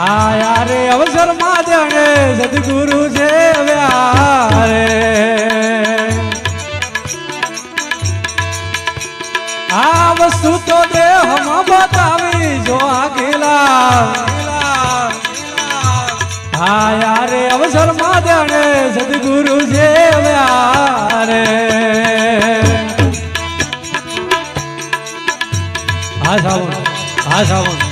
હા યારે અવસરમાં જાણે સદગુરુ છે વ્યારે. આ વસ્તુ તો દેહમાં બતાવી જો આગેલા. હા યારે અવસરમાં જાણે સદગુરુ છે વ્યારે. હા સાવણ હા સાવણ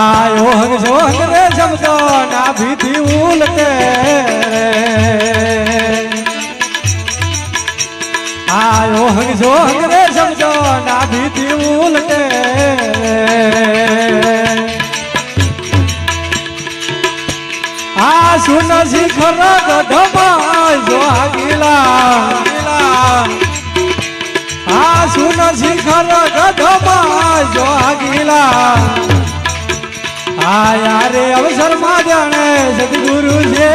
આયો હગ જોગ રે શબ્દો ના ભીથી ઉલટે રે. આયો હગ જોગ રે શબ્દો ના ભીથી ઉલટે રે. આ સુન શિખર ગઢમાં જો આગીલા આ સુન શિખર ગઢમાં જો આગીલા આ યારે અવસરમાં જાણે સદગુરુ છે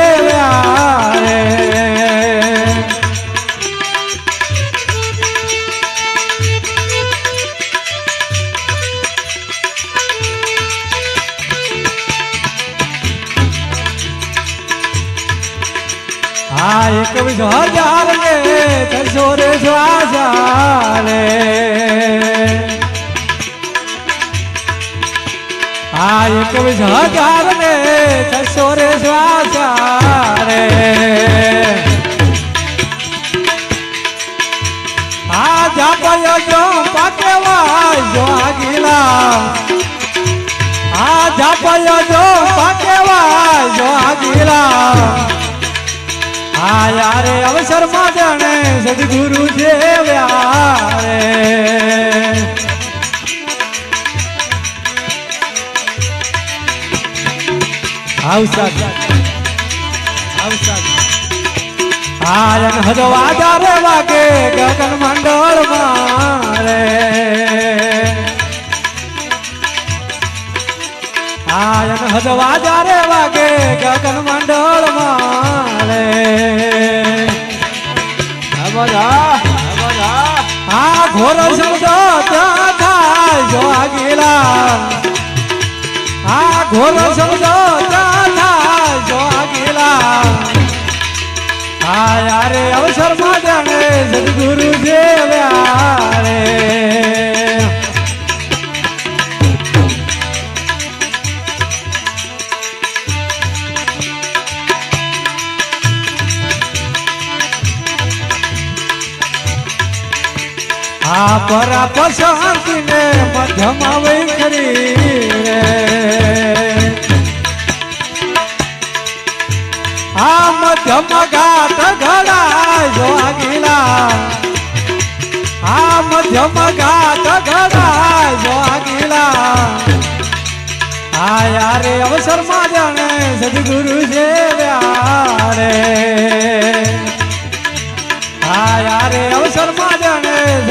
આ એક હજાર ને છસો રે આ એકવીસ હજાર ને છસો રે શ્વાસા રે આ જાપાયો જો પાકેવા જો આગીલા. આ જાપાયો જો પાકેવા જો આગીલા. આ યારે અવસરમાં જાણે સદગુરુ દેવ્યા વ્યારે. આવસાદ. આવસાદ. આયન હજવા જારે વાગે, ગગન મંડળ મારે આયન હજવા જારે વાગે, ગગન મંડળ મારે આ ઘોર શબ્દ ત્યાં થાય જો આગીલા આ ઘોર શબ્દ આ પરા પશાંતિ ને મધ્યમાં વૈખરી રે. આ મધ્યમ ઘાટ ઘડા જો આગીલા. આ મધ્યમ ઘાટ ઘડા આ યારે અવસરમાં જાણે સદગુરુ છે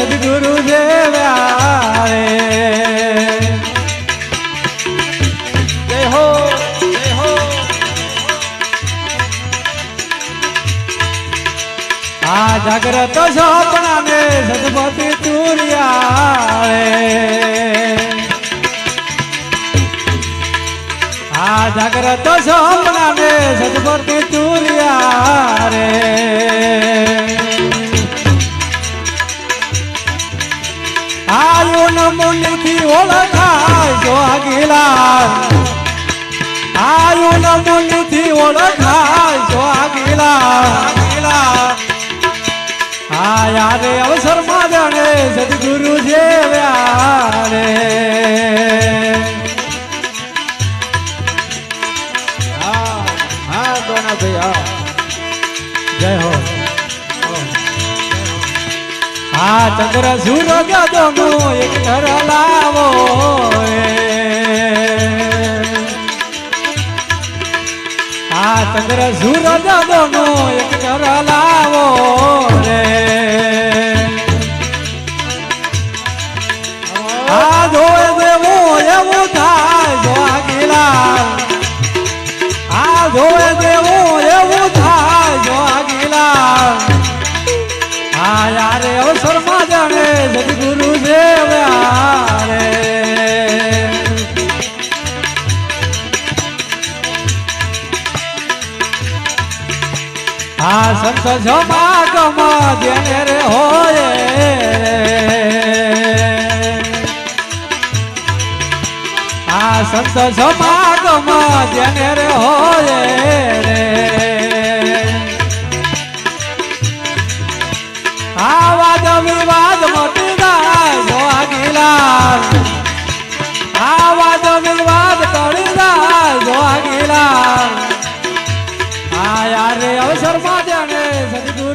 સદગુરુ છે વ્યારે જય હો જય હો આ જાગ્રત સપના ને સદપતિ તુરિયાળે આ જાગ્રત સપના ને સદપતિ તુરિયાળે આયુ ઓળખાય જો આગીલા આ યારે અવસરમાં જાણે સદગુરુ છે વ્યારે. હા હા દોનાભાઈ હા. જય હો. ચંદ્ર સૂરજ દોનો? એક ઘર લાવો. આ ચંદ્ર સુર દાદો નો એક ચર લાવો રે. આ ધોય દેવું એવું થાય જોગીલા આ ધોય દેવું એવું થાય જોગીલા આ યારે અવસર જાણે સદગુરુ દેવ તો જમાગમાં દેને રે હોય આ સંત જમાગમાં દેને રે હોય રે. આ વાદ વિવાદ મટી જાય જો આગીલા વિવાદ ટળી જાય જો આગીલા આ અવસર માટે ਜਾਣੇ ਸਤਿਗੁਰ